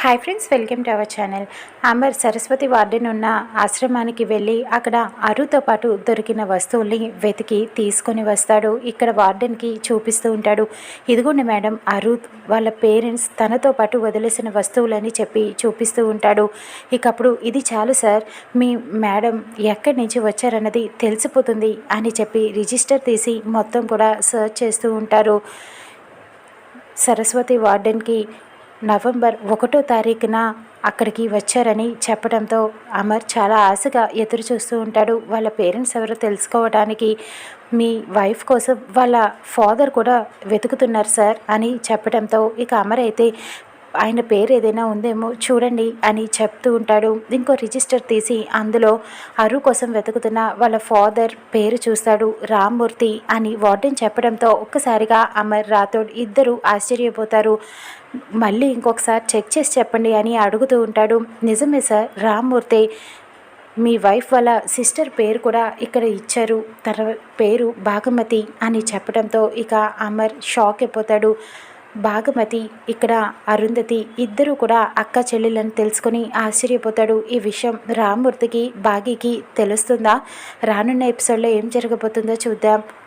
Hi friends welcome to our channel Amar Saraswati warden ఉన్న ఆశ్రమానికి వెళ్ళి అక్కడ అరుతో పాటు దొరికిన వస్తువుల్ని వెతికి తీసుకొని వస్తాడు. ఇక్కడ వార్డెన్కి చూపిస్తూ ఉంటాడు. ఇదిగోండి మేడం అరు వాళ్ళ పేరెంట్స్ తనతో పాటు వదిలేసిన వస్తువులని చెప్పి చూపిస్తూ ఉంటాడు. ఇక అప్పుడు ఇది చాలు సార్ మీ మేడం ఎక్కడి నుంచి వచ్చారన్నది తెలిసిపోతుంది అని చెప్పి రిజిస్టర్ తీసి మొత్తం కూడా సర్చ్ చేస్తూ ఉంటారు. సరస్వతి వార్డెన్కి నవంబర్ ఒకటో తారీఖున అక్కడికి వచ్చారని చెప్పడంతో అమర్ చాలా ఆశగా ఎదురు చూస్తూ ఉంటాడు. వాళ్ళ పేరెంట్స్ ఎవరో తెలుసుకోవడానికి మీ వైఫ్ కోసం వాళ్ళ ఫాదర్ కూడా వెతుకుతున్నారు సార్ అని చెప్పడంతో ఇక అమర్ అయితే ఆయన పేరు ఏదైనా ఉందేమో చూడండి అని చెప్తూ ఉంటాడు. ఇంకో రిజిస్టర్ తీసి అందులో అరు కోసం వెతుకుతున్న వాళ్ళ ఫాదర్ పేరు చూస్తాడు రామ్మూర్తి అని వార్డెన్ చెప్పడంతో ఒక్కసారిగా అమర్ రాథోడ్ ఇద్దరు ఆశ్చర్యపోతారు. మళ్ళీ ఇంకొకసారి చెక్ చేసి చెప్పండి అని అడుగుతూ ఉంటాడు. నిజమే సార్ రామ్మూర్తి మీ వైఫ్ వాళ్ళ సిస్టర్ పేరు కూడా ఇక్కడ ఇచ్చారు. తన పేరు భాగమతి అని చెప్పడంతో ఇక అమర్ షాక్ అయిపోతాడు. భాగమతి ఇక్కడ అరుంధతి ఇద్దరు కూడా అక్క చెల్లెలను తెలుసుకొని ఆశ్చర్యపోతాడు. ఈ విషయం రామ్మూర్తికి బాగీకి తెలుస్తుందా? రానున్న ఎపిసోడ్లో ఏం జరగబోతుందో చూద్దాం.